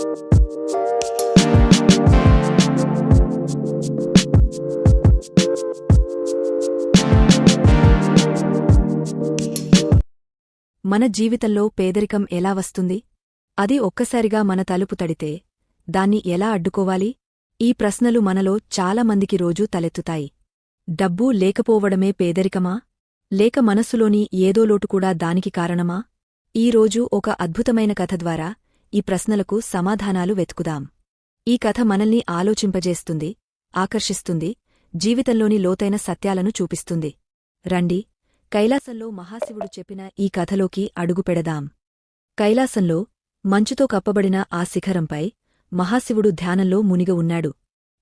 మన జీవితంలో పేదరికం ఎలా వస్తుంది? అది ఒక్కసారిగా మన తలుపు తడితే దాన్ని ఎలా అడ్డుకోవాలి? ఈ ప్రశ్నలు మనలో చాలామందికి రోజూ తలెత్తుతాయి. డబ్బు లేకపోవడమే పేదరికమా? లేక మనస్సులోని ఏదో లోటు కూడా దానికి కారణమా? ఈరోజు ఒక అద్భుతమైన కథ ద్వారా ఈ ప్రశ్నలకు సమాధానాలు వెతుకుదాం. ఈ కథ మనల్ని ఆలోచింపజేస్తుంది ఆకర్షిస్తుంది జీవితంలోని లోతైన సత్యాలను చూపిస్తుంది. రండి కైలాసంలో మహాశివుడు చెప్పిన ఈ కథలోకి అడుగుపెడదాం. కైలాసంలో మంచుతో కప్పబడిన ఆ శిఖరంపై మహాశివుడు ధ్యానంలో మునిగ ఉన్నాడు.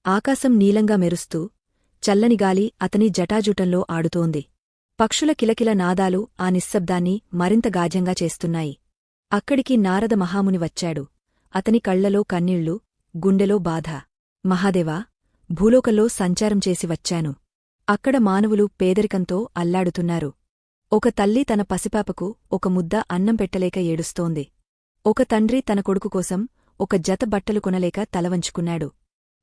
ఆకాశం నీలంగా మెరుస్తూ చల్లని గాలి అతని జటాజుటంలో ఆడుతోంది. పక్షుల కిలకిల నాదాలు ఆ నిశ్శబ్దాన్ని మరింత గాజంగా చేస్తున్నాయి. అక్కడికి నారద మహాముని వచ్చాడు. అతని కళ్ళలో కన్నీళ్ళు గుండెలో బాధ. మహాదేవా భూలోకంలో సంచారం చేసి వచ్చాను. అక్కడ మానవులు పేదరికంతో అల్లాడుతున్నారు. ఒక తల్లి తన పసిపాపకు ఒక ముద్ద అన్నం పెట్టలేక ఏడుస్తోంది. ఒక తండ్రి తన కొడుకు కోసం ఒక జత బట్టలు కొనలేక తలవంచుకున్నాడు.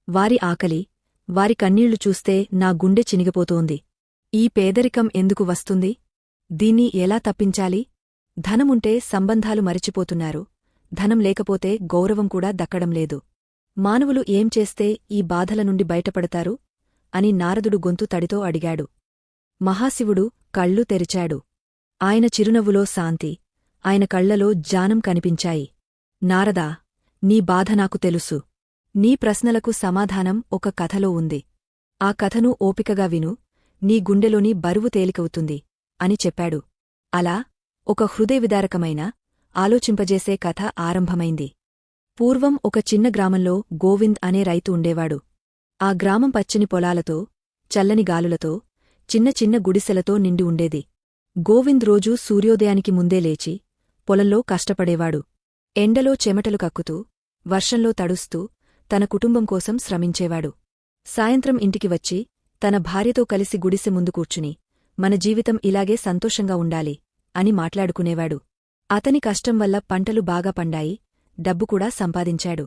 వారి ఆకలి వారి కన్నీళ్ళు చూస్తే నా గుండె చినిగిపోతోంది. ఈ పేదరికం ఎందుకు వస్తుంది? దీన్ని ఎలా తప్పించాలి? ధనముంటే సంబంధాలు మరిచిపోతున్నారు. ధనం లేకపోతే గౌరవం కూడా దక్కడం లేదు. మానవులు ఏం చేస్తే ఈ బాధల నుండి బయటపడతారు? అని నారదుడు గొంతు తడితో అడిగాడు. మహాశివుడు కళ్ళు తెరిచాడు. ఆయన చిరునవ్వులో శాంతి ఆయన కళ్ళలో జానం కనిపించాయి. నారదా నీ బాధ నాకు తెలుసు. నీ ప్రశ్నలకు సమాధానం ఒక కథలో ఉంది. ఆ కథను ఓపికగా విను. నీ గుండెలోని బరువు తేలికవుతుంది అని చెప్పాడు. అలా ఒక హృదయవిదారకమైన ఆలోచింపజేసే కథ ఆరంభమైంది. పూర్వం ఒక చిన్న గ్రామంలో గోవింద్ అనే రైతు ఉండేవాడు. ఆ గ్రామం పచ్చని పొలాలతో చల్లని గాలులతో చిన్న చిన్న గుడిసెలతో నిండి ఉండేది. గోవింద్ రోజూ సూర్యోదయానికి ముందే లేచి పొలంలో కష్టపడేవాడు. ఎండలో చెమటలు కక్కుతూ వర్షంలో తడుస్తూ తన కుటుంబం కోసం శ్రమించేవాడు. సాయంత్రం ఇంటికి వచ్చి తన భార్యతో కలిసి గుడిసె ముందు కూర్చుని మన జీవితం ఇలాగే సంతోషంగా ఉండాలి. అని మాట్లాడుకునేవాడు. అతని కష్టం వల్ల పంటలు బాగా పండాయి డబ్బు కూడా సంపాదించాడు.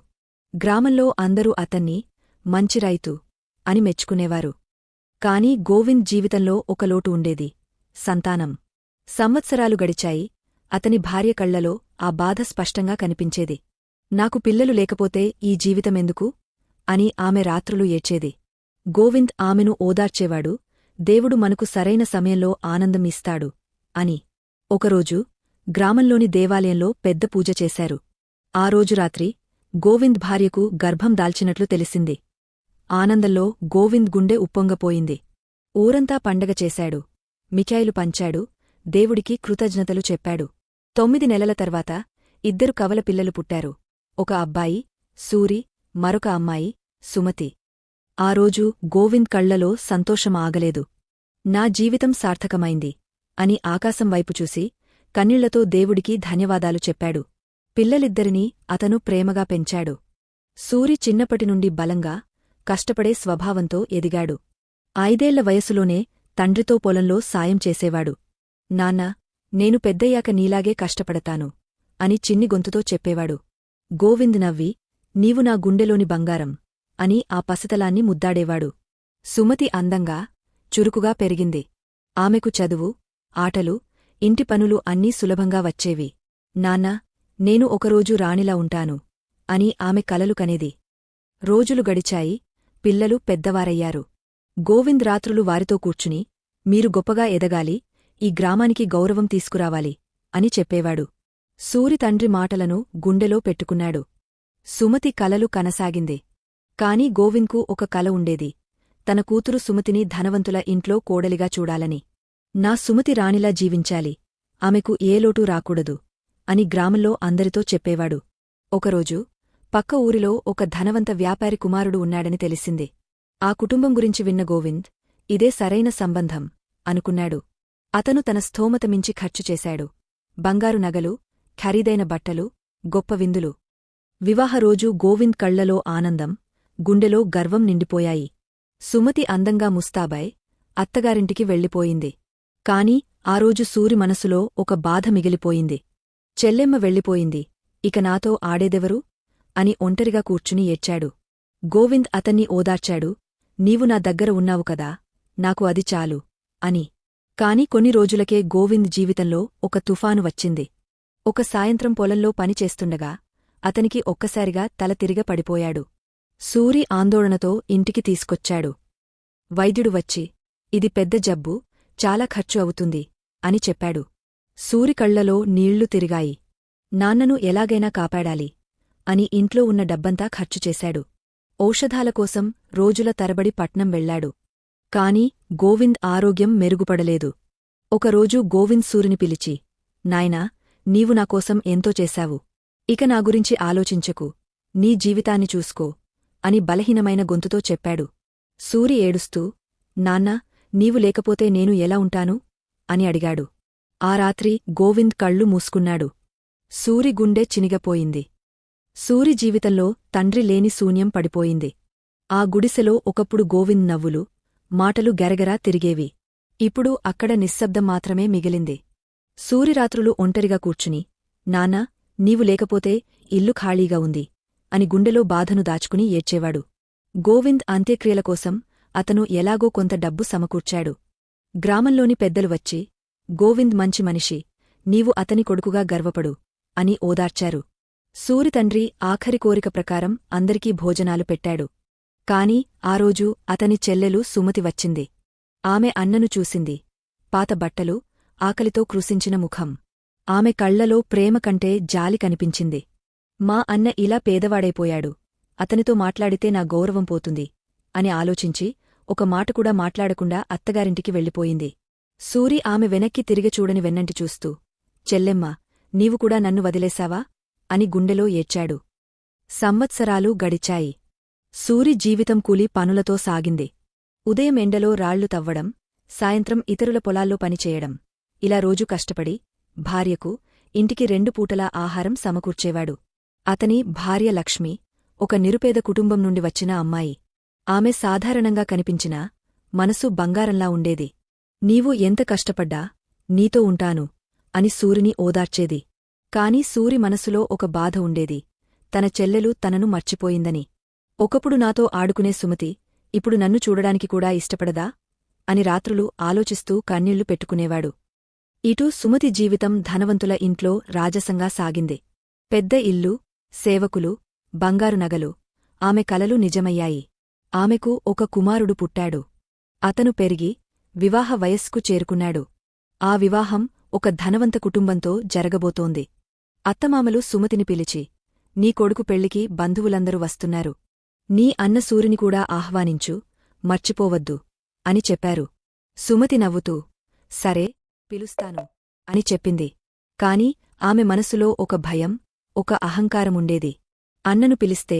గ్రామంలో అందరూ అతన్ని మంచి రైతు అని మెచ్చుకునేవారు. కాని గోవింద్ జీవితంలో ఒక లోటు ఉండేది సంతానం. సంవత్సరాలు గడిచాయి అతని భార్య కళ్ళలో ఆ బాధ స్పష్టంగా కనిపించేది. నాకు పిల్లలు లేకపోతే ఈ జీవితమెందుకు? అని ఆమె రాత్రులు ఏడ్చేది. గోవింద్ ఆమెను ఓదార్చేవాడు దేవుడు మనకు సరైన సమయంలో ఆనందం ఇస్తాడు అని. ఒకరోజు గ్రామంలోని దేవాలయంలో పెద్ద పూజ చేశారు. ఆ రోజు రాత్రి గోవింద్ భార్యకు గర్భం దాల్చినట్లు తెలిసింది. ఆనందంలో గోవింద్ గుండె ఉప్పొంగపోయింది. ఊరంతా పండగ చేశాడు. మిఠాయిలు పంచాడు. దేవుడికి కృతజ్ఞతలు చెప్పాడు. తొమ్మిది నెలల తర్వాత ఇద్దరు కవల పిల్లలు పుట్టారు. ఒక అబ్బాయి సూరి మరొక అమ్మాయి సుమతి. ఆ రోజు గోవింద్ కళ్ళలో సంతోషం ఆగలేదు. నా జీవితం సార్థకమైంది. అని ఆకాశం వైపు చూసి కన్నీళ్ళతో దేవుడికి ధన్యవాదాలు చెప్పాడు. పిల్లలిద్దరినీ అతను ప్రేమగా పెంచాడు. సూరి చిన్నప్పటినుండి బలంగా కష్టపడే స్వభావంతో ఎదిగాడు. ఐదేళ్ళ వయసులోనే తండ్రితో పొలంలో సాయం చేసేవాడు. నాన్నా నేను పెద్దయ్యాక నీలాగే కష్టపడతాను అని చిన్ని గొంతుతో చెప్పేవాడు. గోవింద్ నవ్వి నీవు నా గుండెలోని బంగారం అని ఆ పసితలాన్ని ముద్దాడేవాడు. సుమతి అందంగా చురుకుగా పెరిగింది. ఆమెకు చదువు ఆటలు ఇంటి పనులు అన్నీ సులభంగా వచ్చేవి. నాన్నా నేను ఒకరోజు రాణిలా ఉంటాను అని ఆమె కలలు కనేది. రోజులు గడిచాయి పిల్లలు పెద్దవారయ్యారు. గోవింద్ రాత్రులు వారితో కూర్చుని మీరు గొప్పగా ఎదగాలి ఈ గ్రామానికి గౌరవం తీసుకురావాలి అని చెప్పేవాడు. సూరి తండ్రి మాటలను గుండెలో పెట్టుకున్నాడు. సుమతి కలలు కనసాగింది. కాని గోవింద్కు ఒక కల ఉండేది. తన కూతురు సుమతిని ధనవంతుల ఇంట్లో కోడలిగా చూడాలని. నా సుమతి రాణిలా జీవించాలి. ఆమెకు ఏ లోటూ రాకూడదు అని గ్రామంలో అందరితో చెప్పేవాడు. ఒకరోజు పక్క ఊరిలో ఒక ధనవంత వ్యాపారి కుమారుడు ఉన్నాడని తెలిసింది. ఆ కుటుంబం గురించి విన్న గోవింద్ ఇదే సరైన సంబంధం అనుకున్నాడు. అతను తన స్థోమత మించి ఖర్చు చేశాడు. బంగారు నగలు ఖరీదైన బట్టలు గొప్ప విందులు. వివాహరోజు గోవింద్ కళ్ళలో ఆనందం గుండెలో గర్వం నిండిపోయాయి. సుమతి అందంగా ముస్తాబాయ్ అత్తగారింటికి వెళ్ళిపోయింది. కాని ఆ రోజు సూరి మనసులో ఒక బాధ మిగిలిపోయింది. చెల్లెమ్మ వెళ్ళిపోయింది. ఇక నాతో ఆడేదెవరు? అని ఒంటరిగా కూర్చుని ఏడ్చాడు. గోవింద్ అతన్ని ఓదార్చాడు. నీవు నా దగ్గర ఉన్నావు కదా. నాకు అది చాలు. అని. కాని కొన్ని రోజులకే గోవింద్ జీవితంలో ఒక తుఫాను వచ్చింది. ఒక సాయంత్రం పొలంలో పనిచేస్తుండగా అతనికి ఒక్కసారిగా తల తిరిగ పడిపోయాడు. సూరి ఆందోళనతో ఇంటికి తీసుకొచ్చాడు. వైద్యుడు వచ్చి ఇది పెద్ద జబ్బు. చాలా ఖర్చు అవుతుంది అని చెప్పాడు. సూరికళ్ళలో నీళ్ళు తిరిగాయి. నాన్నను ఎలాగైనా కాపాడాలి అని ఇంట్లో ఉన్న డబ్బంతా ఖర్చు చేశాడు. ఔషధాల కోసం రోజుల తరబడి పట్నం వెళ్ళాడు కాని గోవింద్ ఆరోగ్యం మెరుగుపడలేదు. ఒకరోజు గోవింద్ సూరిని పిలిచి నాయనా నీవు నాకోసం ఎంతో చేశావు. ఇక నా గురించి ఆలోచించకు. నీ జీవితాన్ని చూసుకో అని బలహీనమైన గొంతుతో చెప్పాడు. సూరి ఏడుస్తూ నాన్నా నీవు లేకపోతే నేను ఎలా ఉంటాను? అని అడిగాడు. ఆ రాత్రి గోవింద్ కళ్ళు మూసుకున్నాడు. సూరి గుండె చినిగపోయింది. సూరి జీవితంలో తండ్రి లేని శూన్యం పడిపోయింది. ఆ గుడిసెలో ఒకప్పుడు గోవింద్ నవ్వులు మాటలు గెరగెరా తిరిగేవి. ఇప్పుడు అక్కడ నిశ్శబ్దం మాత్రమే మిగిలింది. సూరిరాత్రులు ఒంటరిగా కూర్చుని నానా నీవు లేకపోతే ఇల్లు ఖాళీగా ఉంది అని గుండెలో బాధను దాచుకుని ఏడ్చేవాడు. గోవింద్ అంత్యక్రియల కోసం అతను ఎలాగో కొంత డబ్బు సమకూర్చాడు. గ్రామంలోని పెద్దలు వచ్చి గోవింద్ మంచి మనిషి నీవు అతని కొడుకుగా గర్వపడు అని ఓదార్చారు. సూరి తండ్రి ఆఖరి కోరిక ప్రకారం అందరికీ భోజనాలు పెట్టాడు. కాని ఆ రోజు అతని చెల్లెలు సుమతి వచ్చింది. ఆమె అన్నను చూసింది. పాత బట్టలు ఆకలితో కృశించిన ముఖం. ఆమె కళ్ళలో ప్రేమ కంటే జాలి కనిపించింది. మా అన్న ఇలా పేదవాడైపోయాడు. అతనితో మాట్లాడితే నా గౌరవం పోతుంది. అని ఆలోచించి ఒక మాట కూడా మాట్లాడకుండా అత్తగారింటికి వెళ్ళిపోయింది. సూరి ఆమె వెనక్కి తిరిగి చూడని వెన్నంటి చూస్తూ చెల్లెమ్మ నీవు కూడా నన్ను వదిలేశావా? అని గుండెలో ఏడ్చాడు. సంవత్సరాలు గడిచాయి. సూరి జీవితం కూలి పనులతో సాగింది. ఉదయం ఎండలో రాళ్ళు తవ్వడం సాయంత్రం ఇతరుల పొలాల్లో పనిచేయడం ఇలా రోజు కష్టపడి భార్యకు ఇంటికి రెండు పూటలా ఆహారం సమకూర్చేవాడు. అతని భార్య లక్ష్మి ఒక నిరుపేద కుటుంబం నుండి వచ్చిన అమ్మాయి. ఆమె సాధారణంగా కనిపించినా మనసు బంగారంలా ఉండేది. నీవు ఎంత కష్టపడ్డా నీతో ఉంటాను అని సూరిని ఓదార్చేది. కాని సూరి మనసులో ఒక బాధ ఉండేది. తన చెల్లెలు తనను మర్చిపోయిందని. ఒకప్పుడు నాతో ఆడుకునే సుమతి ఇప్పుడు నన్ను చూడడానికి కూడా ఇష్టపడదా అని రాత్రులు ఆలోచిస్తూ కన్నీళ్ళు పెట్టుకునేవాడు. ఇటూ సుమతి జీవితం ధనవంతుల ఇంట్లో రాజసంగా సాగింది. పెద్ద ఇల్లు సేవకులు బంగారు నగలు ఆమె కలలు నిజమయ్యాయి. ఆమెకు ఒక కుమారుడు పుట్టాడు. అతను పెరిగి వివాహ వయస్కు చేరుకున్నాడు. ఆ వివాహం ఒక ధనవంత కుటుంబంతో జరగబోతోంది. అత్తమామలు సుమతిని పిలిచి నీ కొడుకు పెళ్ళికి బంధువులందరూ వస్తున్నారు. నీ అన్న సూరిని కూడా ఆహ్వానించు మర్చిపోవద్దు అని చెప్పారు. సుమతి నవ్వుతూ సరే పిలుస్తాను అని చెప్పింది. కాని ఆమె మనసులో ఒక భయం ఒక అహంకారముండేది. అన్నను పిలిస్తే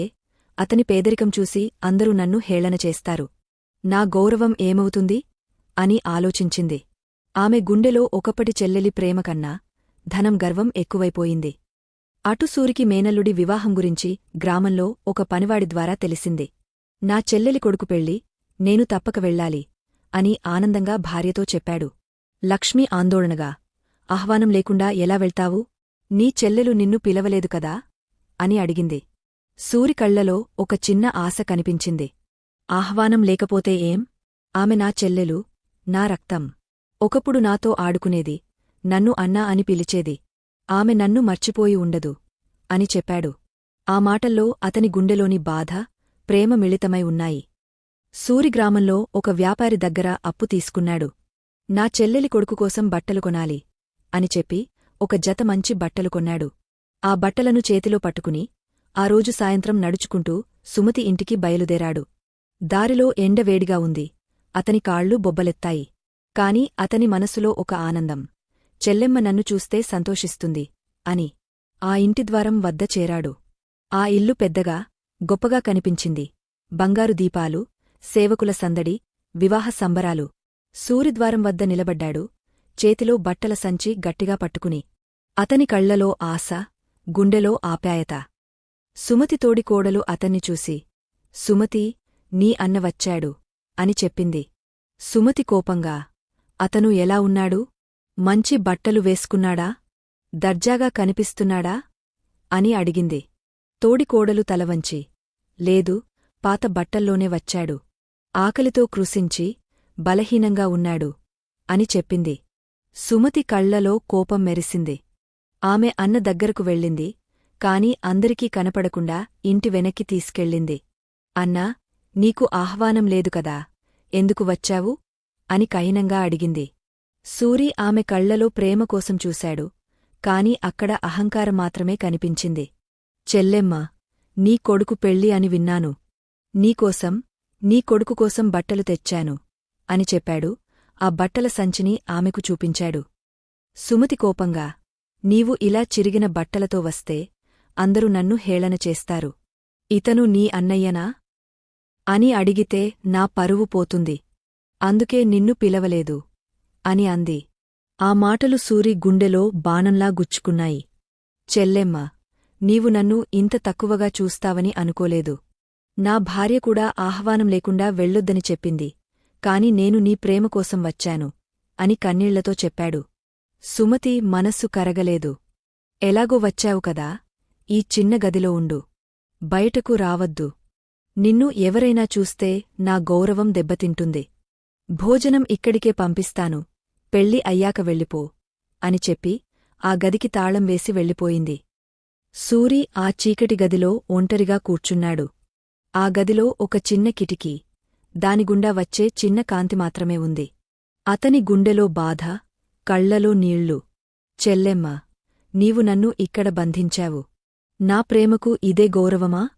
అతని పేదరికం చూసి అందరూ నన్ను హేళన చేస్తారు. నా గౌరవం ఏమవుతుంది? అని ఆలోచించింది. ఆమె గుండెలో ఒకప్పటి చెల్లెలి ప్రేమకన్నా ధనం గర్వం ఎక్కువైపోయింది. అటుసూరికి మేనల్లుడి వివాహం గురించి గ్రామంలో ఒక పనివాడి ద్వారా తెలిసింది. నా చెల్లెలి కొడుకు పెళ్ళి నేను తప్పక వెళ్ళాలి అని ఆనందంగా భార్యతో చెప్పాడు. లక్ష్మి ఆందోళనగా ఆహ్వానం లేకుండా ఎలా వెళ్తావు? నీ చెల్లెలు నిన్ను పిలవలేదు కదా అని అడిగింది. సూరికళ్ళలో ఒక చిన్న ఆశ కనిపించింది. ఆహ్వానం లేకపోతే ఏం? ఆమె నా చెల్లెలు నా రక్తం. ఒకప్పుడు నాతో ఆడుకునేది నన్ను అన్నా అని పిలిచేది. ఆమె నన్ను మర్చిపోయి ఉండదు అని చెప్పాడు. ఆ మాటల్లో అతని గుండెలోని బాధ ప్రేమ మిళితమై ఉన్నాయి. సూరిగ్రామంలో ఒక వ్యాపారి దగ్గర అప్పు తీసుకున్నాడు. నా చెల్లెలి కొడుకు కోసం బట్టలు కొనాలి అని చెప్పి ఒక జత మంచి బట్టలు కొన్నాడు. ఆ బట్టలను చేతిలో పట్టుకుని ఆ రోజు సాయంత్రం నడుచుకుంటూ సుమతి ఇంటికి బయలుదేరాడు. దారిలో ఎండవేడిగా ఉంది. అతని కాళ్ళు బొబ్బలెత్తాయి. కాని అతని మనసులో ఒక ఆనందం. చెల్లెమ్మ నన్ను చూస్తే సంతోషిస్తుంది అని ఆ ఇంటిద్వారం వద్ద చేరాడు. ఆ ఇల్లు పెద్దగా గొప్పగా కనిపించింది. బంగారు దీపాలు సేవకుల సందడి వివాహ సంబరాలు. సూరిద్వారం వద్ద నిలబడ్డాడు. చేతిలో బట్టల సంచి గట్టిగా పట్టుకుని. అతని కళ్ళలో ఆశ గుండెలో ఆప్యాయత. సుమతి తోడికోడలు అతన్ని చూసి సుమతి నీ అన్న వచ్చాడు అని చెప్పింది. సుమతి కోపంగా అతను ఎలా ఉన్నాడు? మంచి బట్టలు వేసుకున్నాడా? దర్జాగా కనిపిస్తున్నాడా అని అడిగింది. తోడికోడలు తలవంచి లేదు పాత బట్టల్లోనే వచ్చాడు. ఆకలితో కృశించి బలహీనంగా ఉన్నాడు అని చెప్పింది. సుమతి కళ్ళలో కోపం మెరిసింది. ఆమె అన్న దగ్గరకు వెళ్ళింది. కాని అందరికీ కనపడకుండా ఇంటి వెనక్కి తీసుకెళ్ళింది. అన్నా నీకు ఆహ్వానం లేదు కదా? ఎందుకు వచ్చావు అని కఠినంగా అడిగింది. సూరి ఆమె కళ్ళలో ప్రేమ కోసం చూశాడు కాని అక్కడ అహంకారం మాత్రమే కనిపించింది. చెల్లెమ్మ నీ కొడుకు పెళ్ళి అని విన్నాను. నీకోసం నీ కొడుకు కోసం బట్టలు తెచ్చాను అని చెప్పాడు. ఆ బట్టల సంచిని ఆమెకు చూపించాడు. సుమతి కోపంగా నీవు ఇలా చిరిగిన బట్టలతో వస్తే అందరూ నన్ను హేళన చేస్తారు. ఇతను నీ అన్నయ్యనా? అని అడిగితే నా పరువు పోతుంది. అందుకే నిన్ను పిలవలేదు. అని అంది. ఆ మాటలు సూరి గుండెలో బాణంలా గుచ్చుకున్నాయి. చెల్లెమ్మ నీవు నన్ను ఇంత తక్కువగా చూస్తావని అనుకోలేదు. నా భార్య కూడా ఆహ్వానం లేకుండా వెళ్ళొద్దని చెప్పింది. కాని నేను నీ ప్రేమ కోసం వచ్చాను. అని కన్నీళ్ళతో చెప్పాడు. సుమతి మనస్సు కరగలేదు. ఎలాగో వచ్చావు కదా? ఈ చిన్న గదిలో ఉండు. బయటకు రావద్దు. నిన్ను ఎవరైనా చూస్తే నా గౌరవం దెబ్బతింటుంది. భోజనం ఇక్కడికే పంపిస్తాను. పెళ్ళి అయ్యాక వెళ్ళిపో. అని చెప్పి ఆ గదికి తాళం వేసి వెళ్ళిపోయింది. సూరి ఆ చీకటి గదిలో ఒంటరిగా కూర్చున్నాడు. ఆ గదిలో ఒక చిన్న కిటికీ. దానిగుండా వచ్చే చిన్న కాంతి మాత్రమే ఉంది. అతని గుండెలో బాధ కళ్ళలో నీళ్ళు. చెల్లెమ్మ నీవు నన్ను ఇక్కడ బంధించావు. నా ప్రేమకు ఇదే గౌరవమా?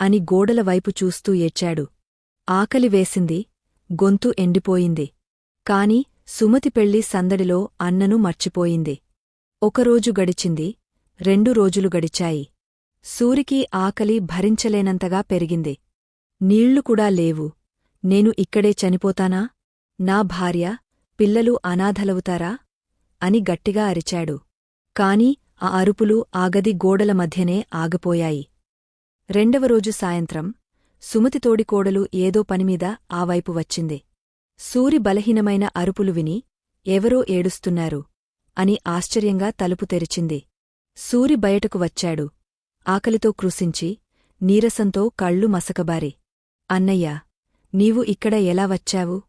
అని గోడల వైపు చూస్తూ ఏడ్చాడు. ఆకలి వేసింది గొంతు ఎండిపోయింది. కాని సుమతి పెళ్ళి సందడిలో అన్నను మర్చిపోయింది. ఒకరోజు గడిచింది రెండు రోజులు గడిచాయి. సూరికి ఆకలి భరించలేనంతగా పెరిగింది. నీళ్ళు కూడా లేవు. నేను ఇక్కడే చనిపోతానా? నా భార్య పిల్లలు అనాథలవుతారా? అని గట్టిగా అరిచాడు. కాని ఆ అరుపులు ఆగది గోడల మధ్యనే ఆగపోయాయి. రెండవ రోజు సాయంత్రం సుమతి తోడికోడలు ఏదో పనిమీద ఆ వైపు వచ్చింది. సూరి బలహీనమైన అరుపులు విని ఎవరో ఏడుస్తున్నారు అని ఆశ్చర్యంగా తలుపు తెరిచింది. సూరి బయటకు వచ్చాడు. ఆకలితో కృశించి నీరసంతో కళ్ళు మసకబారి. అన్నయ్యా నీవు ఇక్కడ ఎలా వచ్చావు?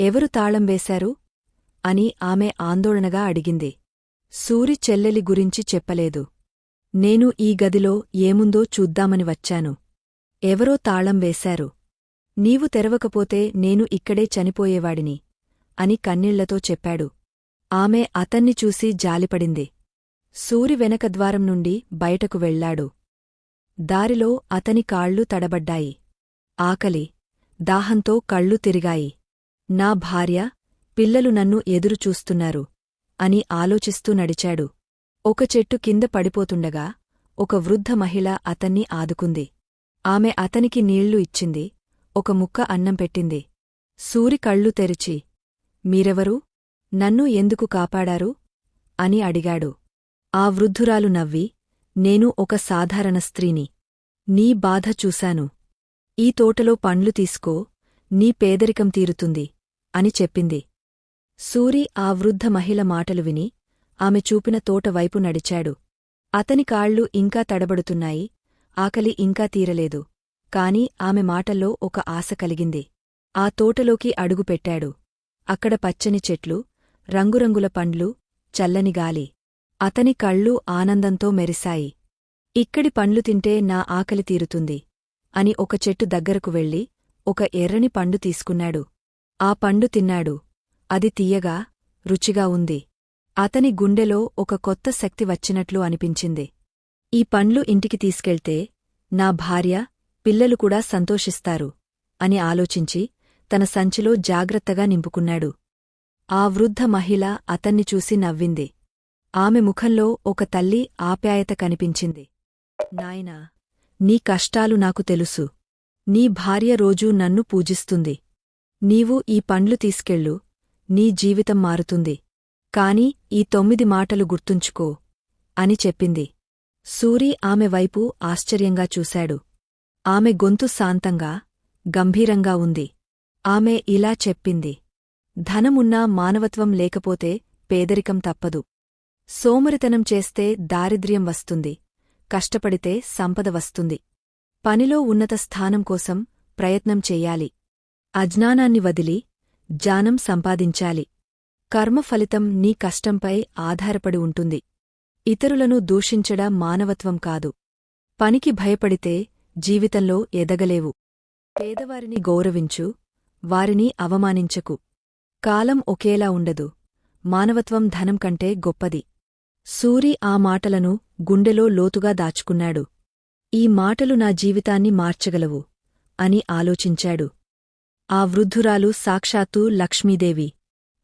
ఎవరు తాళం వేశారు? అని ఆమె ఆందోళనగా అడిగింది. సూరి చెల్లెలి గురించి చెప్పలేదు. నేను ఈ గదిలో ఏముందో చూద్దామని వచ్చాను. ఎవరో తాళం వేశారు. నీవు తెరవకపోతే నేను ఇక్కడే చనిపోయేవాడిని అని కన్నీళ్ళతో చెప్పాడు. ఆమె అతన్ని చూసి జాలిపడింది. సూరి వెనక ద్వారం నుండి బయటకు వెళ్ళాడు దారిలో అతని కాళ్ళు తడబడ్డాయి. ఆకలి దాహంతో కళ్ళు తిరిగాయి. నా భార్య పిల్లలు నన్ను ఎదురుచూస్తున్నారు. అని ఆలోచిస్తూ నడిచాడు. ఒక చెట్టు కింద పడిపోతుండగా ఒక వృద్ధ మహిళ అతన్ని ఆదుకుంది. ఆమె అతనికి నీళ్ళు ఇచ్చింది. ఒక ముక్క అన్నం పెట్టింది. సూరి కళ్ళు తెరిచి మీరెవరు? నన్ను ఎందుకు కాపాడారు అని అడిగాడు. ఆ వృద్ధురాలు నవ్వి నేను ఒక సాధారణ స్త్రీని. నీ బాధ చూశాను. ఈ తోటలో పండ్లు తీసుకో. నీ పేదరికం తీరుతుంది అని చెప్పింది. సూరి ఆ వృద్ధ మహిళ మాటలు విని ఆమె చూపిన తోటవైపు నడిచాడు. అతని కాళ్ళు ఇంకా తడబడుతున్నాయి ఆకలి ఇంకా తీరలేదు. కాని ఆమె మాటల్లో ఒక ఆశ కలిగింది. ఆ తోటలోకి అడుగుపెట్టాడు అక్కడ పచ్చని చెట్లు రంగురంగుల పండ్లు చల్లని గాలి. అతని కళ్ళు ఆనందంతో మెరిశాయి. ఇక్కడి పండ్లు తింటే నా ఆకలి తీరుతుంది అని ఒక చెట్టు దగ్గరకు వెళ్ళి ఒక ఎర్రని పండు తీసుకున్నాడు. ఆ పండు తిన్నాడు. అది తీయగా రుచిగా ఉంది. అతని గుండెలో ఒక కొత్త శక్తి వచ్చినట్లు అనిపించింది. ఈ పండ్లు ఇంటికి తీసుకెళ్తే నా భార్య పిల్లలు కూడా సంతోషిస్తారు అని ఆలోచించి తన సంచిలో జాగ్రత్తగా నింపుకున్నాడు. ఆ వృద్ధ మహిళ అతన్ని చూసి నవ్వింది. ఆమె ముఖంలో ఒక తల్లి ఆప్యాయత కనిపించింది. నాయనా నీ కష్టాలు నాకు తెలుసు. నీ భార్య రోజూ నన్ను పూజిస్తుంది. నీవు ఈ పండ్లు తీసుకెళ్ళు నీ జీవితం మారుతుంది. కాని ఈ తొమ్మిది మాటలు గుర్తుంచుకో అని చెప్పింది. సూరి ఆమె వైపు ఆశ్చర్యంగా చూశాడు. ఆమె గొంతు శాంతంగా గంభీరంగా ఉంది. ఆమె ఇలా చెప్పింది. ధనమున్నా మానవత్వం లేకపోతే పేదరికం తప్పదు. సోమరితనం చేస్తే దారిద్ర్యం వస్తుంది. కష్టపడితే సంపద వస్తుంది. పనిలో ఉన్నత స్థానం కోసం ప్రయత్నం చెయ్యాలి అజ్ఞానాన్ని వదిలి జానం సంపాదించాలి. కర్మ ఫలితం నీ కష్టంపై ఆధారపడి ఉంటుంది. ఇతరులను దూషించడం మానవత్వం కాదు. పనికి భయపడితే జీవితంలో ఎదగలేవు. పేదవారిని గౌరవించు వారిని అవమానించకు. కాలం ఒకేలా ఉండదు. మానవత్వం ధనం కంటే గొప్పది. సూరి ఆ మాటలను గుండెలో లోతుగా దాచుకున్నాడు. ఈ మాటలు నా జీవితాన్ని మార్చగలవు అని ఆలోచించాడు. ఆ వృద్ధురాలు సాక్షాత్తూ లక్ష్మీదేవి.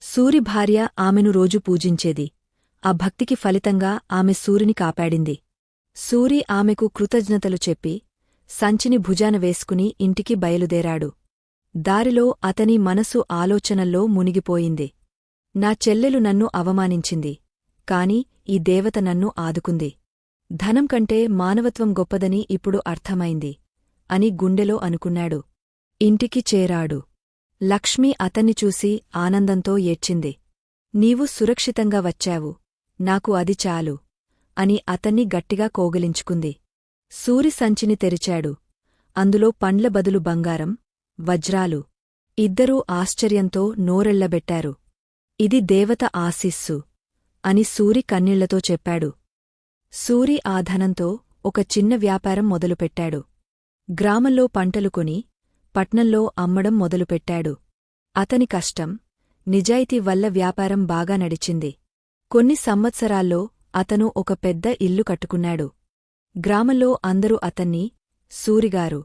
సూరి భార్య ఆమెను రోజు పూజించేది. ఆ భక్తికి ఫలితంగా ఆమె సూరిని కాపాడింది. సూరి ఆమెకు కృతజ్ఞతలు చెప్పి సంచిని భుజాన వేసుకుని ఇంటికి బయలుదేరాడు. దారిలో అతని మనసు ఆలోచనల్లో మునిగిపోయింది. నా చెల్లెలు నన్ను అవమానించింది. కాని ఈ దేవత నన్ను ఆదుకుంది. ధనం కంటే మానవత్వం గొప్పదని ఇప్పుడు అర్థమైంది. అని గుండెలో అనుకున్నాడు. ఇంటికి చేరాడు. లక్ష్మి అతన్ని చూసి ఆనందంతో ఏడ్చింది. నీవు సురక్షితంగా వచ్చావు. నాకు అది చాలు అని అతన్ని గట్టిగా కోగలించుకుంది. సూరి సంచిని తెరిచాడు. అందులో పండ్ల బదులు బంగారం వజ్రాలు. ఇద్దరూ ఆశ్చర్యంతో నోరెళ్ళబెట్టారు ఇది దేవత ఆశీస్సు అని సూరి కన్నీళ్ళతో చెప్పాడు. సూరి ఆ ధనంతో ఒక చిన్న వ్యాపారం మొదలుపెట్టాడు. గ్రామంలో పంటలు కొని పట్నంలో అమ్మడం మొదలుపెట్టాడు. అతని కష్టం నిజాయితీ వల్ల వ్యాపారం బాగా నడిచింది. కొన్ని సంవత్సరాల్లో అతను ఒక పెద్ద ఇల్లు కట్టుకున్నాడు. గ్రామంలో అందరూ అతన్ని సూరిగారు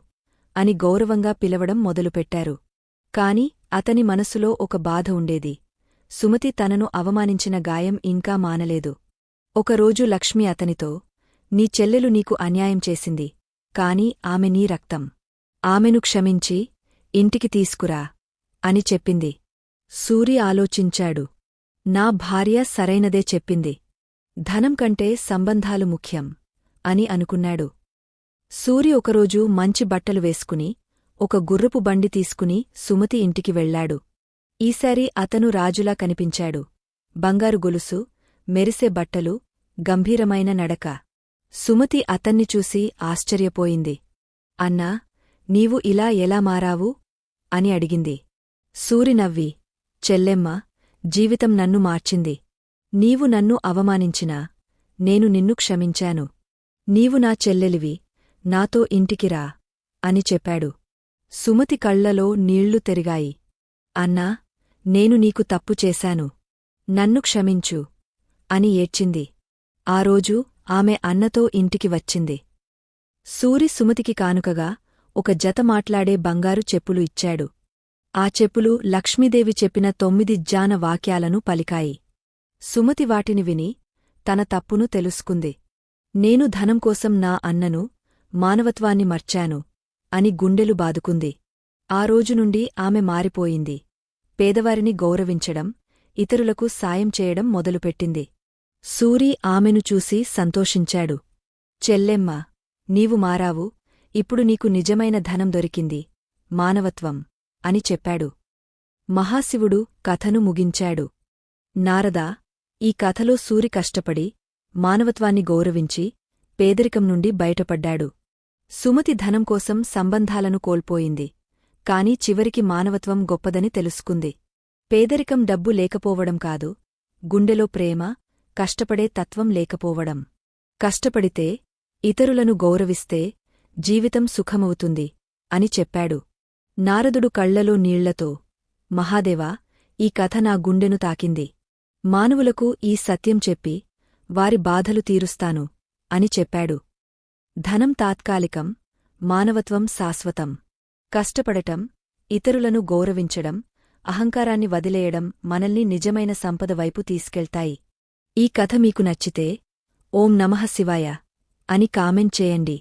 అని గౌరవంగా పిలవడం మొదలుపెట్టారు. కాని అతని మనసులో ఒక బాధ ఉండేది. సుమతి తనను అవమానించిన గాయం ఇంకా మానలేదు. ఒకరోజు లక్ష్మి అతనితో నీ చెల్లెలు నీకు అన్యాయం చేసింది. కాని ఆమె నీ రక్తం. ఆమెను క్షమించి ఇంటికి తీసుకురా అని చెప్పింది. సూరి ఆలోచించాడు. నా భార్య సరైనదే చెప్పింది. ధనం కంటే సంబంధాలు ముఖ్యం అని అనుకున్నాడు. సూరి ఒకరోజు మంచి బట్టలు వేసుకుని ఒక గుర్రపు బండి తీసుకుని సుమతి ఇంటికి వెళ్ళాడు ఈసారి అతను రాజులా కనిపించాడు. బంగారు గొలుసు మెరిసే బట్టలు గంభీరమైన నడక. సుమతి అతన్ని చూసి ఆశ్చర్యపోయింది. అన్నా నీవు ఇలా ఎలా మారావు? అని అడిగింది. సూరి నవ్వి చెల్లెమ్మ జీవితం నన్ను మార్చింది. నీవు నన్ను అవమానించినా నేను నిన్ను క్షమించాను. నీవు నా చెల్లెలివి నాతో ఇంటికిరా అని చెప్పాడు. సుమతి కళ్ళలో నీళ్ళు తెరిగాయి. అన్నా నేను నీకు తప్పు చేశాను. నన్ను క్షమించు అని ఏడ్చింది. ఆ రోజు ఆమె అన్నతో ఇంటికి వచ్చింది. సూరి సుమతికి కానుకగా ఒక జత మాట్లాడే బంగారు చెప్పులు ఇచ్చాడు. ఆ చెప్పులు లక్ష్మీదేవి చెప్పిన తొమ్మిది జాన వాక్యాలను పలికాయి. సుమతి వాటిని విని తన తప్పును తెలుసుకుంది. నేను ధనం కోసం నా అన్నను మానవత్వాన్ని మర్చాను అని గుండెలు బాదుకుంది. ఆ రోజు నుండి ఆమె మారిపోయింది. పేదవారిని గౌరవించడం ఇతరులకు సాయం చేయడం మొదలుపెట్టింది. సూరి ఆమెను చూసి సంతోషించాడు. చెల్లెమ్మ నీవు మారావు ఇప్పుడు నీకు నిజమైన ధనం దొరికింది. మానవత్వం అని చెప్పాడు. మహాశివుడు కథను ముగించాడు. నారదా ఈ కథలో సూరి కష్టపడి మానవత్వాన్ని గౌరవించి పేదరికం నుండి బయటపడ్డాడు. సుమతి ధనం కోసం సంబంధాలను కోల్పోయింది. కాని చివరికి మానవత్వం గొప్పదని తెలుసుకుంది. పేదరికం డబ్బు లేకపోవడం కాదు గుండెలో ప్రేమ కష్టపడే తత్వం లేకపోవడం. కష్టపడితే ఇతరులను గౌరవిస్తే జీవితం సుఖమవుతుంది అని చెప్పాడు. నారదుడు కళ్ళలో నీళ్ళతో మహాదేవా ఈ కథ నా గుండెను తాకింది. మానవులకు ఈ సత్యం చెప్పి వారి బాధలు తీరుస్తాను అని చెప్పాడు. ధనం తాత్కాలికం మానవత్వం శాశ్వతం. కష్టపడటం ఇతరులను గౌరవించడం అహంకారాన్ని వదిలేయడం మనల్ని నిజమైన సంపద వైపు తీసుకెళ్తాయి. ఈ కథ మీకు నచ్చితే ఓం నమః శివాయ అని కామెంట్ చేయండి.